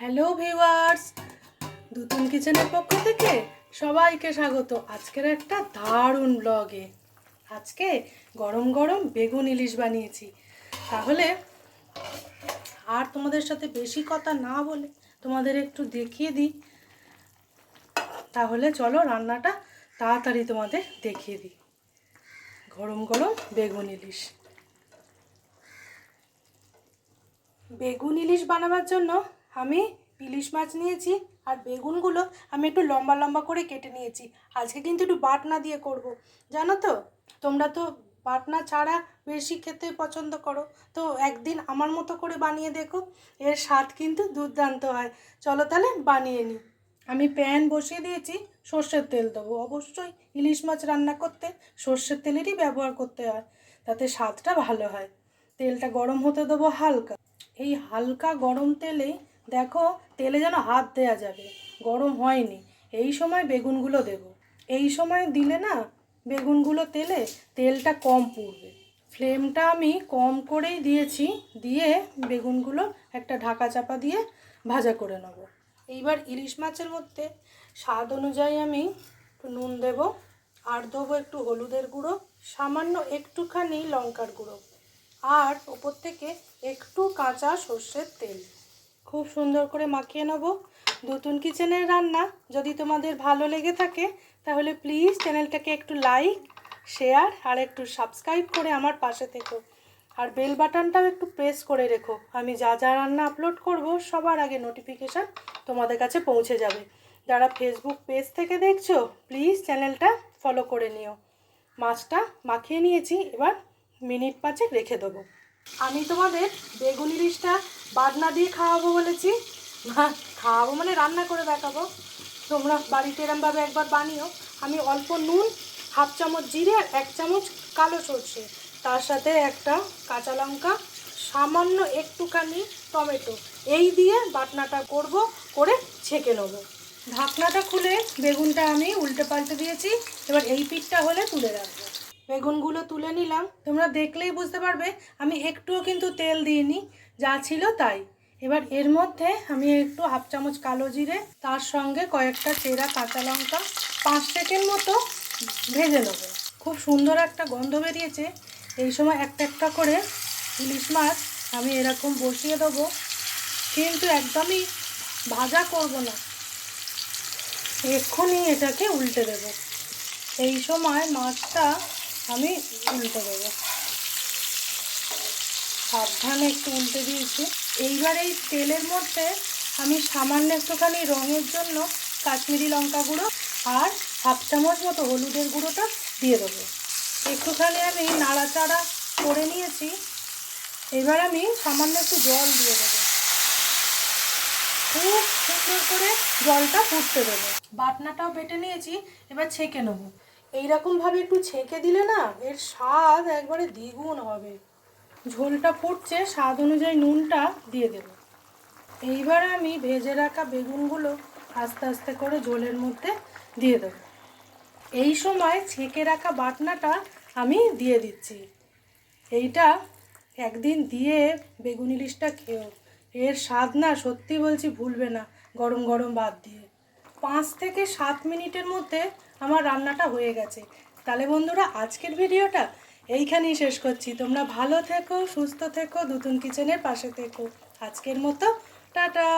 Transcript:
Hello viewers দুতুন কিচেনের পক্ষ থেকে সবাইকে স্বাগত। আজকের একটা দারুণ ব্লগে আজকে গরম গরম বেগুন ইলিশ বানিয়েছি। তাহলে আর তোমাদের সাথে বেশি কথা না বলে তোমাদের একটু দেখিয়ে দিই। তাহলে চলো রান্নাটা তাড়াতাড়ি তোমাদের দেখিয়ে দিই। গরম গরম বেগুন ইলিশ। বেগুন ইলিশ বানাবার জন্য আমি ইলিশ মাছ নিয়েছি আর বেগুনগুলো আমি একটু লম্বা লম্বা করে কেটে নিয়েছি। আজকে কিন্তু একটু বাটনা দিয়ে করব। জানো তো? তোমরা তো বাটনা ছাড়া বেশি খেতে পছন্দ করো। তো একদিন আমার মতো করে বানিয়ে দেখো, এর স্বাদ কিন্তু দুর্দান্ত হয়। চলো তাহলে বানিয়ে নিই। আমি প্যান বসিয়ে দিয়েছি, সর্ষের তেল দেবো। অবশ্যই ইলিশ মাছ রান্না করতে সর্ষের তেলেরই ব্যবহার করতে হয়, তাতে স্বাদটা ভালো হয়। তেলটা গরম হতে দেবো হালকা। এই হালকা গরম তেলে দেখো, তেলে যেন হাত দেয়া যাবে। গরম হয়নি। এই সময় বেগুনগুলো দেব। এই সময় দিলে না, বেগুনগুলো তেলে তেলটা কম পুড়বে। ফ্লেমটা আমি কম করেই দিয়েছি, দিয়ে বেগুনগুলো একটা ঢাকা চাপা দিয়ে ভাজা করে নেব। এইবার ইলিশ মাছের মধ্যে স্বাদ অনুযায়ী আমি একটু নুন দেব, আর দেবো একটু হলুদের গুঁড়ো, সামান্য একটুখানি লঙ্কার গুঁড়ো, আর ওপর থেকে একটু কাঁচা সর্ষের তেল। খুব সুন্দর করে মাখিয়ে নেব। নতুন কিচেনের রান্না, যদি তোমাদের ভালো লেগে থাকে, তাহলে প্লিজ চ্যানেলটাকে একটু লাইক শেয়ার আর একটু সাবস্ক্রাইব করে আমার পাশে থেকো। আর বেল বাটনটাও একটু প্রেস করে রেখো। আমি যা যা রান্না আপলোড করব, সবার আগে নোটিফিকেশান তোমাদের কাছে পৌঁছে যাবে। যারা ফেসবুক পেজ থেকে দেখছ প্লিজ চ্যানেলটা ফলো করে নিও। মাছটা মাখিয়ে নিয়েছি, এবার মিনিট পাঁচেক রেখে দেবো। আমি তোমাদের বেগুন ইলিশটা বাদনা দিয়ে খাওয়াবো বলেছি। খাওয়াবো মানে রান্না করে দেখাবো। তোমরা বাড়িতে এরমভাবে একবার বানিও। আমি অল্প নুন, হাফ চামচ জিরে আর এক চামচ কালো সর্ষে। তার সাথে একটা কাঁচা লঙ্কা, সামান্য একটুখানি টমেটো। এই দিয়ে বাটনাটা করব, করে ছেঁকে নেব। ঢাকনাটা খুলে বেগুনটা আমি উল্টে পাল্টে দিয়েছি। এবার এই পিঠটা হলে তুলে রাখব। বেগুনগুলো তুলে নিলাম। তোমরা দেখলেই বুঝতে পারবে, আমি একটুও কিন্তু তেল দিইনি, যা ছিল তাই। এবার এর মধ্যে আমি একটু হাফ চামচ কালো জিরে, তার সঙ্গে কয়েকটা চেরা কাঁচা লঙ্কা, পাঁচ সেকেন্ড মতো ভেজে নেব। খুব সুন্দর একটা গন্ধ বেরিয়েছে। এই সময় একটা একটা করে ইলিশ মাছ আমি এরকম বসিয়ে দেবো। কিন্তু একদমই ভাজা করব না। এক্ষুনি এটাকে উল্টে দেব। এই সময় মাছটা আমি উল্টে দেবো। সাবধানে একটু উল্টে দিয়েছি। এইবার এই তেলের মধ্যে আমি সামান্য একটুখানি রঙের জন্য কাশ্মীরি লঙ্কা গুঁড়ো আর হাফ চামচ মতো হলুদের গুঁড়োটা দিয়ে দেবো। একটুখানি আমি নাড়াচাড়া করে নিয়েছি। এবার আমি সামান্য একটু জল দিয়ে দেবো। খুব সুন্দর করে জলটা ফুটতে দেবো। বাটনাটাও বেটে নিয়েছি, এবার ছেঁকে নেব। এইরকমভাবে একটু ছেঁকে দিলে না, এর স্বাদ একবারে দ্বিগুণ হবে। ঝোলটা ফুটছে, স্বাদ অনুযায়ী নুনটা দিয়ে দেব। এইবার আমি ভেজে রাখা বেগুনগুলো আস্তে আস্তে করে ঝোলের মধ্যে দিয়ে দেব। এই সময় ছেঁকে রাখা বাটনাটা আমি দিয়ে দিচ্ছি। এইটা একদিন দিয়ে বেগুন ইলিশটা খেও এর স্বাদ না সত্যি বলছি ভুলবে না, গরম গরম বাদ দিয়ে। পাঁচ থেকে সাত মিনিটের মধ্যে আমার রান্নাটা হয়ে গেছে। তাহলে বন্ধুরা, আজকের ভিডিওটা এইখানেই শেষ করছি। তোমরা ভালো থেকো, সুস্থ থেকো, দুতুন কিচেনের পাশে থেকো। আজকের মতো, টাটা!